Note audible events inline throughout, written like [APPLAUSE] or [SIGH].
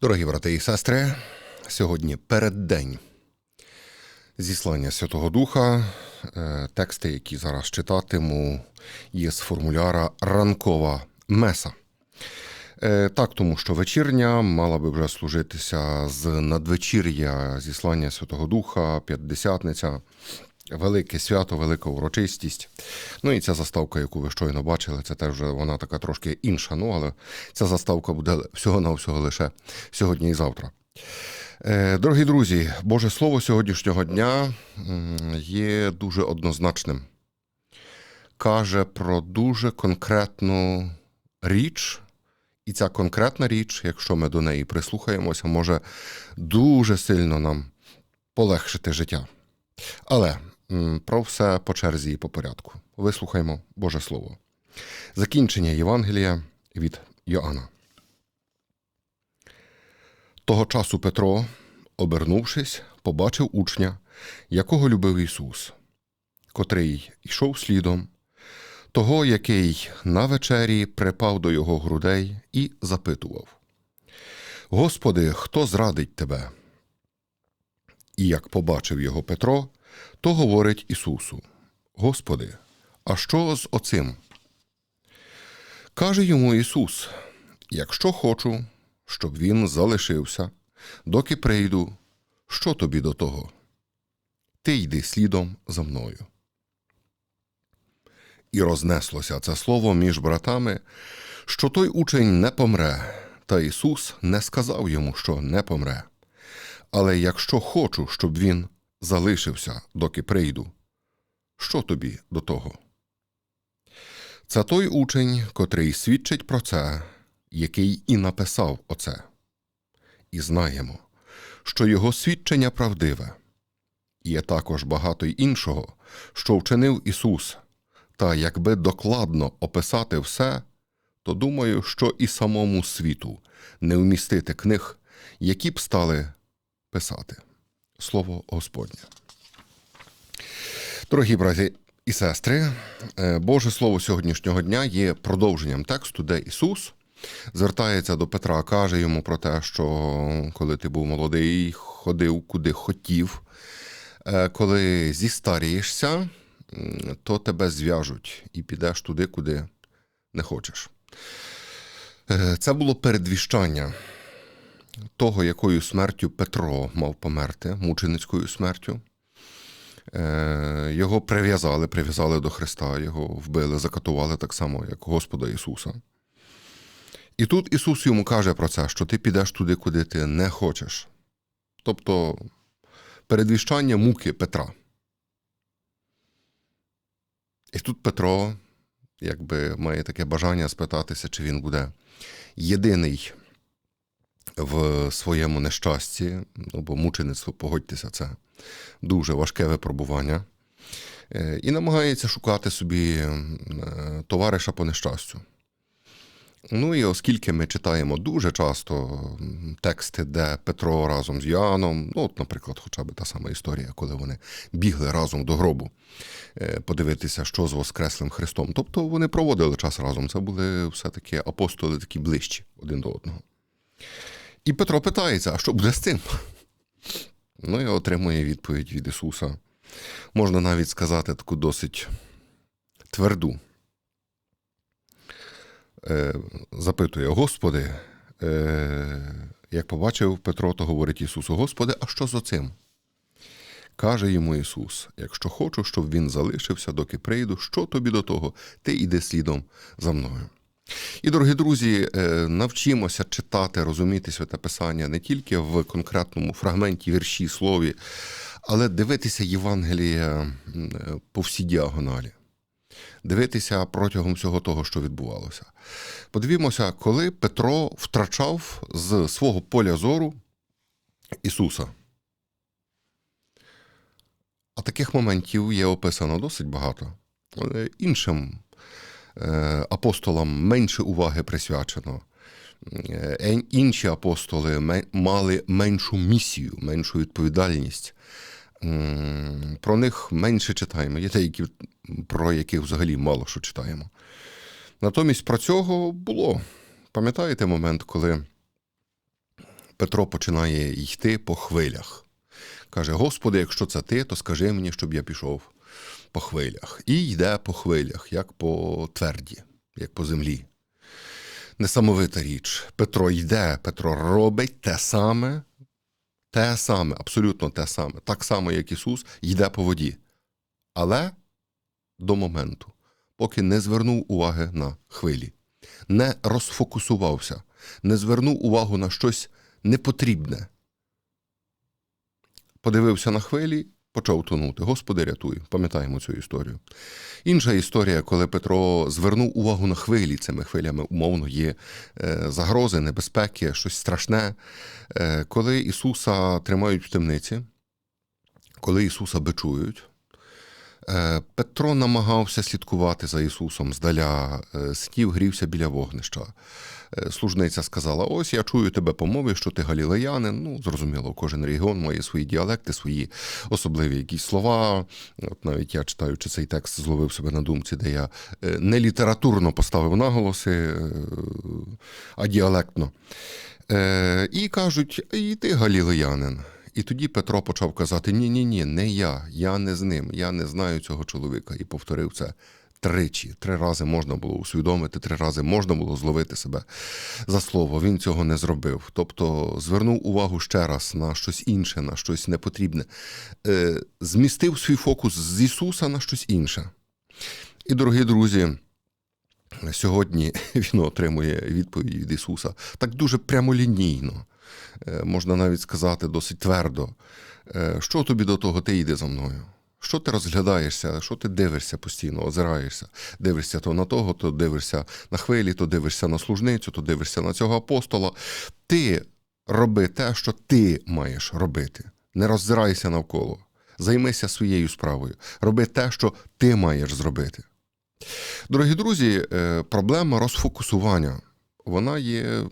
Дорогі брати і сестри, сьогодні переддень зіслання Святого Духа. Е, Тексти, які зараз читатиму, є з формуляра Ранкова Меса. Е, Так, тому що вечірня мала би вже служитися з надвечір'я зіслання Святого Духа, П'ятдесятниця, велике свято, велика урочистість. Ну і ця заставка, яку ви щойно бачили, це теж вона така трошки інша. Ну, але ця заставка буде всього-навсього лише сьогодні і завтра. Е, Дорогі друзі, Боже Слово сьогоднішнього дня є дуже однозначним. Каже про дуже конкретну річ, і ця конкретна річ, якщо ми до неї прислухаємося, може дуже сильно нам полегшити життя. Але про все по черзі і по порядку. Вислухаймо Боже Слово. Закінчення Євангелія від Йоанна. Того часу Петро, обернувшись, побачив учня, якого любив Ісус, котрий йшов слідом, того, який на вечері припав до його грудей і запитував: Господи, хто зрадить тебе? І як побачив його Петро, то говорить Ісусу: Господи, а що з оцим? Каже йому Ісус: Якщо хочу, щоб він залишився, доки прийду, що тобі до того? Ти йди слідом за мною. І рознеслося це слово між братами, що той учень не помре, та Ісус не сказав йому, що не помре. Але якщо хочу, щоб він залишився, доки прийду, що тобі до того? Це той учень, котрий свідчить про це, який і написав оце. І знаємо, що його свідчення правдиве. Є також багато й іншого, що вчинив Ісус, та якби докладно описати все, то думаю, що і самому світу не вмістити книг, які б стали писати. Слово Господнє. Дорогі браті і сестри, е, Боже Слово сьогоднішнього дня є продовженням тексту, де Ісус звертається до Петра, каже йому про те, що коли ти був молодий, ходив куди хотів, Е, коли зістарієшся, то тебе зв'яжуть і підеш туди, куди не хочеш. Е, Це було передвіщання того, якою смертю Петро мав померти, мученицькою смертю. Е, Його прив'язали, прив'язали до Христа, його вбили, закатували так само, як Господа Ісуса. І тут Ісус йому каже про це, що ти підеш туди, куди ти не хочеш. Тобто передвіщання муки Петра. І тут Петро якби має таке бажання спитатися, чи він буде єдиний в своєму нещасті, ну, бо мучеництво, погодьтеся, це дуже важке випробування. Е, І намагається шукати собі е, товариша по нещастю. Ну і оскільки ми читаємо дуже часто тексти, де Петро разом з Йоанном, ну, от, наприклад, хоча б та сама історія, коли вони бігли разом до гробу е, подивитися, що з Воскреслим Христом. Тобто вони проводили час разом. Це були все-таки апостоли такі ближчі один до одного. І Петро питається: а що буде з цим? [LAUGHS] Ну і отримує відповідь від Ісуса. Можна навіть сказати таку досить тверду. Е, запитує: Господи, е, як побачив Петро, то говорить Ісусу: Господи, а що з оцим? Каже йому Ісус: якщо хочу, щоб він залишився, доки прийду, що тобі до того? Ти йди слідом за мною. І, дорогі друзі, е, навчимося читати, розуміти святе Писання не тільки в конкретному фрагменті, вірші, слові, але дивитися Євангелія е, по всій діагоналі. Дивитися протягом всього того, що відбувалося. Подивімося, коли Петро втрачав з свого поля зору Ісуса. А таких моментів є описано досить багато. Іншим е, апостолам менше уваги присвячено. е, інші апостоли мали меншу місію, меншу відповідальність. Про них менше читаємо. Є деякі, про яких взагалі мало що читаємо. Натомість про цього було. Пам'ятаєте момент, коли Петро починає йти по хвилях? Каже: Господи, якщо це ти, то скажи мені, щоб я пішов по хвилях. І йде по хвилях, як по тверді, як по землі. Несамовита річ. Петро йде, Петро робить те саме, те саме, абсолютно те саме, так само, як Ісус, йде по воді. Але до моменту, поки не звернув уваги на хвилі, не розфокусувався, не звернув увагу на щось непотрібне. Подивився на хвилі, почав тонути. Господи, рятуй. Пам'ятаємо цю історію. Інша історія, коли Петро звернув увагу на хвилі, цими хвилями умовно є е, загрози, небезпеки, щось страшне. Е, Коли Ісуса тримають в темниці, коли Ісуса бичують, Петро намагався слідкувати за Ісусом здаля, е, сидів, грівся біля вогнища. Е, Служниця сказала: Ось я чую тебе по мові, що ти галілеянин. Ну, зрозуміло, кожен регіон має свої діалекти, свої особливі якісь слова. От навіть я читаючи цей текст, зловив себе на думці, де я е, не літературно поставив наголоси, е, а діалектно. Е, І кажуть, і ти галілеянин. І тоді Петро почав казати: Ні, ні, ні, не я, я не з ним, я не знаю цього чоловіка. І повторив це тричі. Три рази можна було усвідомити, три рази можна було зловити себе за слово. Він цього не зробив. Тобто звернув увагу ще раз на щось інше, на щось непотрібне, Е, змістив свій фокус з Ісуса на щось інше. І, дорогі друзі, сьогодні [LAUGHS] він отримує відповідь від Ісуса так дуже прямолінійно, можна навіть сказати досить твердо. Е, Що тобі до того, ти йди за мною? Що ти розглядаєшся, що ти дивишся постійно, озираєшся, дивишся то на того, то дивишся на хвилі, то дивишся на служницю, то дивишся на цього апостола. Ти роби те, що ти маєш робити. Не роззирайся навколо. Займися своєю справою. Роби те, що ти маєш зробити. Дорогі друзі, е, проблема розфокусування вона є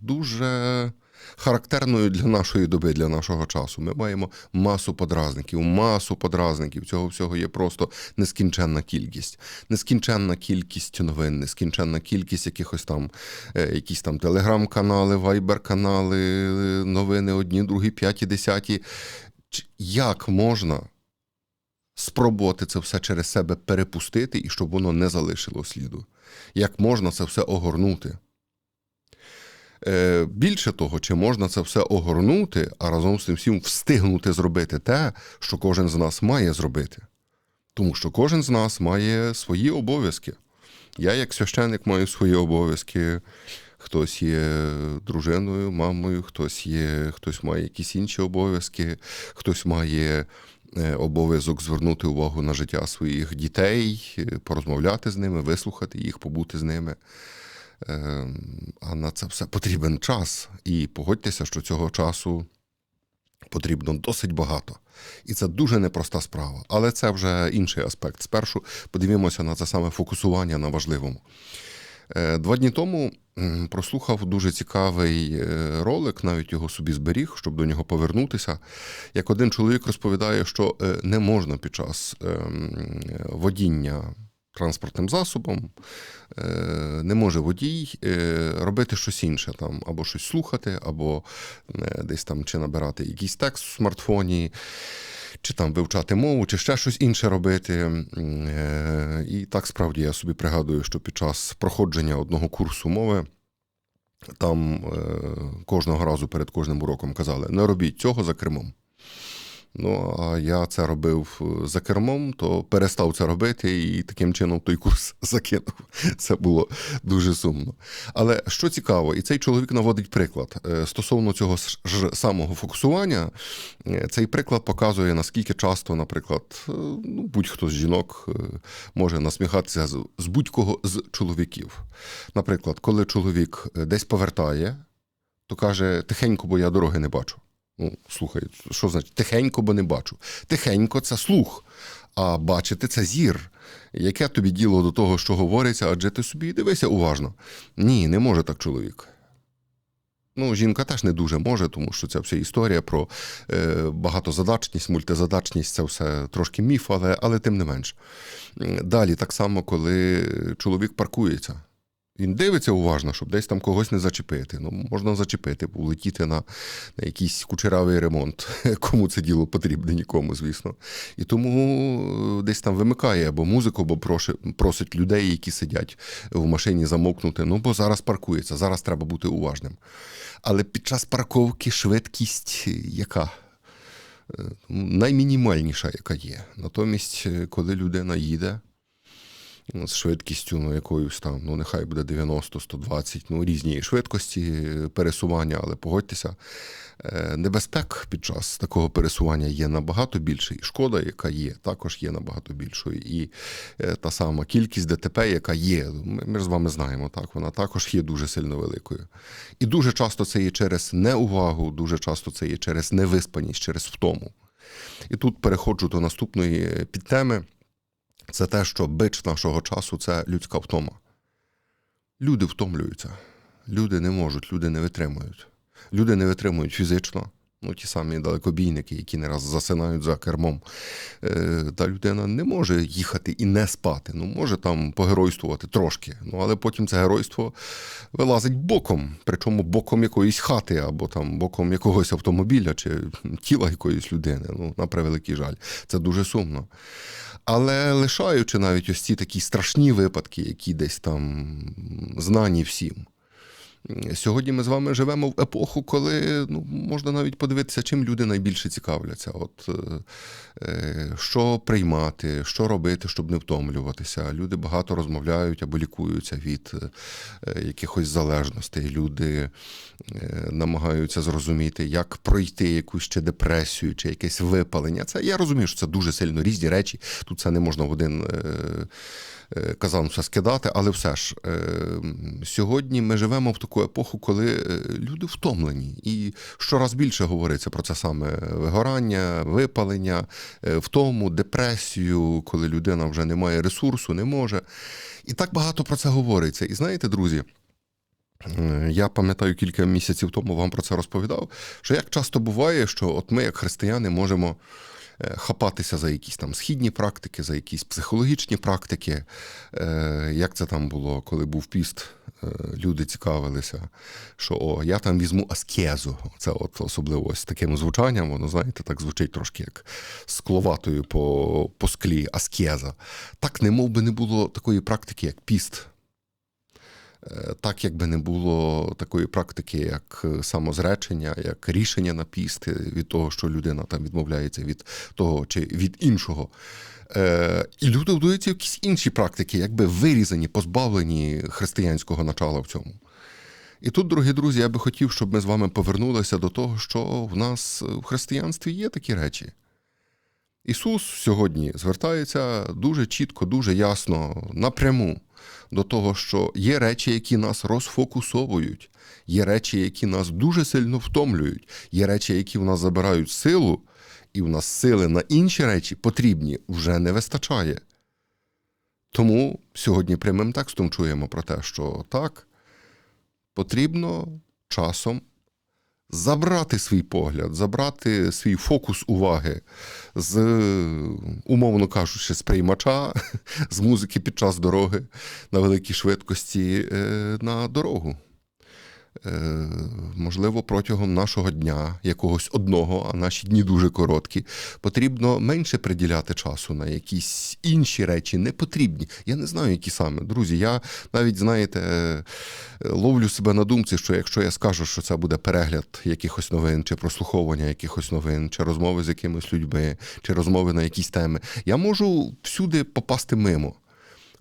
дуже характерною для нашої доби, для нашого часу. Ми маємо масу подразників, масу подразників. Цього всього є просто нескінченна кількість. Нескінченна кількість новин, нескінченна кількість якихось там, е, якісь там телеграм-канали, вайбер-канали, е, новини одні, другі, п'яті, десяті. Як можна спробувати це все через себе перепустити і щоб воно не залишило сліду? Як можна це все огорнути? Е, Більше того, чи можна це все огорнути, а разом з тим всім встигнути зробити те, що кожен з нас має зробити. Тому що кожен з нас має свої обов'язки. Я, як священник, маю свої обов'язки. Хтось є дружиною, мамою, хтось є, хтось має якісь інші обов'язки, хтось має е, обов'язок звернути увагу на життя своїх дітей, е, порозмовляти з ними, вислухати їх, побути з ними. Е, А на це все потрібен час. І погодьтеся, що цього часу потрібно досить багато. І це дуже непроста справа. Але це вже інший аспект. Спершу подивімося на це саме фокусування на важливому. Е, Два дні тому прослухав дуже цікавий е, ролик, навіть його собі зберіг, щоб до нього повернутися. Як один чоловік розповідає, що е, не можна під час ем, водіння транспортним засобом, е, не може водій е, робити щось інше, там, або щось слухати, або е, десь там чи набирати якийсь текст в смартфоні, чи там вивчати мову, чи ще щось інше робити. І так справді я собі пригадую, що під час проходження одного курсу мови. Там кожного разу перед кожним уроком казали: не робіть цього за кермом. Ну, а я це робив е, за кермом, то перестав це робити і таким чином той курс [LAUGHS] закинув. Це було дуже сумно. Але що цікаво, і цей чоловік наводить приклад е, стосовно цього ж самого фокусування, е, цей приклад показує, наскільки часто, наприклад, ну, будь-хто з жінок може насміхатися з будь-кого з чоловіків. Наприклад, коли чоловік десь повертає, то каже: тихенько, бо я дороги не бачу. Ну, слухай, що значить тихенько, бо не бачу. Тихенько це слух, а бачити це зір. Яке тобі діло до того, що говориться, адже ти собі дивися уважно. Ні, не може так чоловік. Ну, жінка теж не дуже може, тому що ця вся історія про е, багатозадачність, мультизадачність це все трошки міф, але, але тим не менш. Далі, так само, коли чоловік паркується. Він дивиться уважно, щоб десь там когось не зачепити. Ну, можна зачепити, улетіти на, на якийсь кучеравий ремонт. [LAUGHS] Кому це діло потрібне, нікому, звісно. І тому е, десь там вимикає або музику, або просить людей, які сидять в машині, замовкнути. Ну, бо зараз паркується, зараз треба бути уважним. Але під час парковки швидкість е, яка? Е, Наймінімальніша, яка є. Натомість, коли людина їде з швидкістю, ну, якоюсь там, ну, нехай буде 90-120, ну, різні швидкості е, пересування, але погодьтеся, е, небезпек під час такого пересування є набагато більше, і шкода, яка є, також є набагато більшою. І е, та сама кількість ДТП, яка є, ми, ж з вами знаємо, так, вона також є дуже сильно великою. І дуже часто це є через неувагу, дуже часто це є через невиспаність, через втому. І тут переходжу до наступної підтеми. Це те, що бич нашого часу це людська втома. Люди втомлюються, люди не можуть, люди не витримують. Люди не витримують фізично. Ну, ті самі далекобійники, які не раз засинають за кермом. Е, та людина не може їхати і не спати. Ну, може там погеройствувати трошки. Ну, але потім це геройство вилазить боком, причому боком якоїсь хати, або там боком якогось автомобіля чи тіла якоїсь людини. Ну, на превеликий жаль. Це дуже сумно. Але лишаючи навіть ось ці такі страшні випадки, які десь там знані всім. Сьогодні ми з вами живемо в епоху, коли ну, можна навіть подивитися, чим люди найбільше цікавляться. От, е, е, що приймати, що робити, щоб не втомлюватися. Люди багато розмовляють або лікуються від е, якихось залежностей. Люди е, намагаються зрозуміти, як пройти якусь ще депресію чи якесь випалення. Це я розумію, що це дуже сильно різні речі. Тут це не можна в один. Е, е, Казан все скидати, але все ж е, сьогодні ми живемо в таку епоху, коли е, люди втомлені, і щораз більше говориться про це саме вигорання, випалення, е, втому, депресію, коли людина вже не має ресурсу, не може. І так багато про це говориться. І знаєте, друзі. е, Я пам'ятаю кілька місяців тому вам про це розповідав. Що як часто буває, що от ми, як християни, можемо хапатися за якісь там східні практики, за якісь психологічні практики. Як це там було, коли був піст, люди цікавилися, що о, я там візьму аскезу. Це от особливо ось таким звучанням, воно, знаєте, так звучить трошки як скловатою по, по склі аскеза. Так, немов би не було такої практики, як піст. Е, Так, якби не було такої практики, як е, самозречення, як рішення на піст е, від того, що людина там відмовляється від того чи від іншого. Е, І люди вдаються якісь інші практики, якби вирізані, позбавлені християнського начала в цьому. І тут, дорогі друзі, я би хотів, щоб ми з вами повернулися до того, що в нас в християнстві є такі речі. Ісус сьогодні звертається дуже чітко, дуже ясно, напряму до того, що є речі, які нас розфокусовують, є речі, які нас дуже сильно втомлюють, є речі, які в нас забирають силу, і в нас сили на інші речі потрібні вже не вистачає. Тому сьогодні прямим текстом чуємо про те, що так, потрібно часом забрати свій погляд, забрати свій фокус уваги з, умовно кажучи, з приймача, [LAUGHS] з музики під час дороги на великій швидкості е, на дорогу. Е, Можливо, протягом нашого дня, якогось одного, а наші дні дуже короткі, потрібно менше приділяти часу на якісь інші речі, не потрібні. Я не знаю, які саме. Друзі, я навіть, знаєте, е, ловлю себе на думці, що якщо я скажу, що це буде перегляд якихось новин, чи прослуховування якихось новин, чи розмови з якимись людьми, чи розмови на якісь теми, я можу всюди попасти мимо.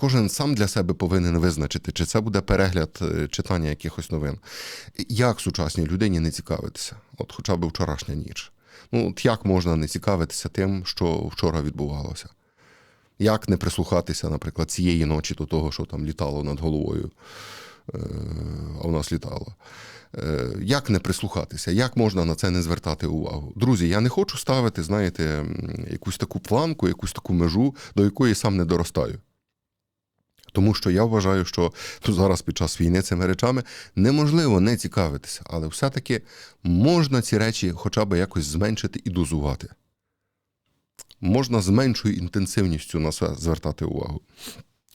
Кожен сам для себе повинен визначити, чи це буде перегляд е, читання якихось новин. Як сучасній людині не цікавитися? От хоча б вчорашня ніч. Ну, от як можна не цікавитися тим, що вчора відбувалося? Як не прислухатися, наприклад, цієї ночі до того, що там літало над головою, е, а в нас літало? Е, Як не прислухатися? Як можна на це не звертати увагу? Друзі, я не хочу ставити, знаєте, якусь таку планку, якусь таку межу, до якої сам не доростаю. Тому що я вважаю, що зараз під час війни цими речами неможливо не цікавитися, але все-таки можна ці речі хоча б якось зменшити і дозувати. Можна з меншою інтенсивністю на це звертати увагу.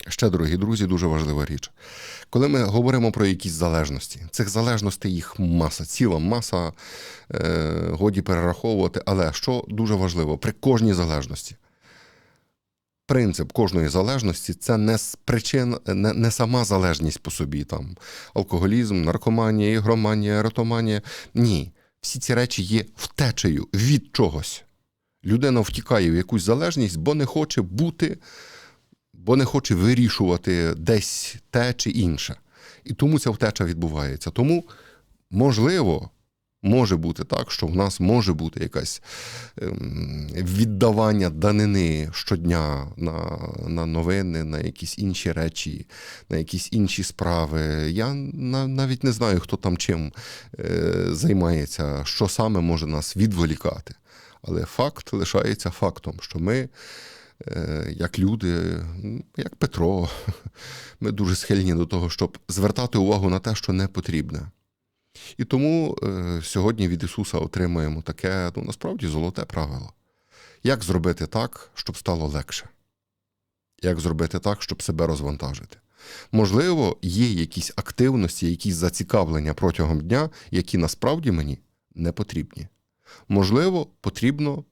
Ще, дорогі друзі, дуже важлива річ. Коли ми говоримо про якісь залежності, цих залежностей їх маса, ціла маса, е, годі перераховувати. Але що дуже важливо, при кожній залежності. Принцип кожної залежності це не причин, не, не сама залежність по собі, там алкоголізм, наркоманія, ігроманія, еротоманія. Ні, всі ці речі є втечею від чогось. Людина втікає в якусь залежність, бо не хоче бути, бо не хоче вирішувати десь те чи інше. І тому ця втеча відбувається. Тому, можливо, може бути так, що в нас може бути якесь ем, віддавання данини щодня на, на новини, на якісь інші речі, на якісь інші справи. Я навіть не знаю, хто там чим е, займається, що саме може нас відволікати. Але факт лишається фактом, що ми, е, як люди, як Петро, [LAUGHS] ми дуже схильні до того, щоб звертати увагу на те, що не потрібне. І тому е, сьогодні від Ісуса отримуємо таке, ну насправді золоте правило. Як зробити так, щоб стало легше? Як зробити так, щоб себе розвантажити? Можливо, є якісь активності, якісь зацікавлення протягом дня, які насправді мені не потрібні. Можливо, потрібно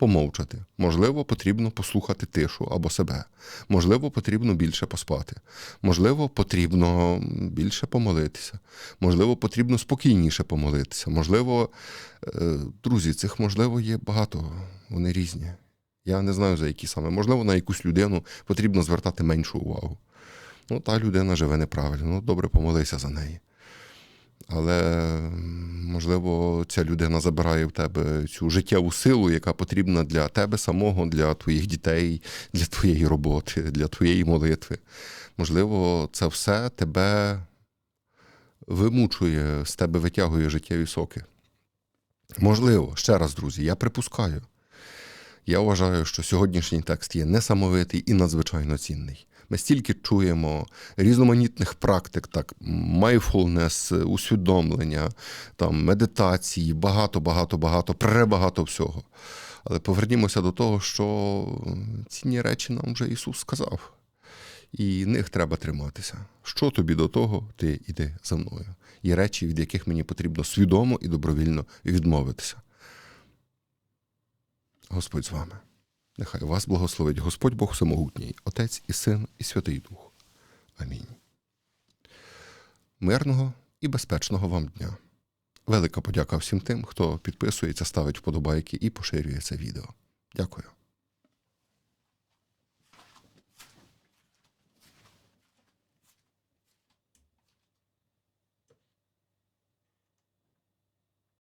помовчати, можливо, потрібно послухати тишу або себе, можливо, потрібно більше поспати, можливо, потрібно більше помолитися, можливо, потрібно спокійніше помолитися. Можливо, е, друзі, цих можливо є багато, вони різні. Я не знаю за які саме. Можливо, на якусь людину потрібно звертати меншу увагу. Ну, та людина живе неправильно, ну добре помолися за неї. Але можливо, ця людина забирає в тебе цю життєву силу, яка потрібна для тебе самого, для твоїх дітей, для твоєї роботи, для твоєї молитви. Можливо, це все тебе вимучує, з тебе витягує життєві соки. Можливо, ще раз, друзі, я припускаю. Я вважаю, що сьогоднішній текст є несамовитий і надзвичайно цінний. Ми стільки чуємо різноманітних практик, так, майфулнес, усвідомлення, там, медитації, багато, багато, багато, пребагато всього. Але повернімося до того, що цінні речі нам вже Ісус сказав. І них треба триматися. Що тобі до того, ти іди за мною. Є речі, від яких мені потрібно свідомо і добровільно відмовитися. Господь з вами. Нехай вас благословить Господь Бог Всемогутній, Отець і Син, і Святий Дух. Амінь. Мирного і безпечного вам дня. Велика подяка всім тим, хто підписується, ставить вподобайки і поширює це відео. Дякую.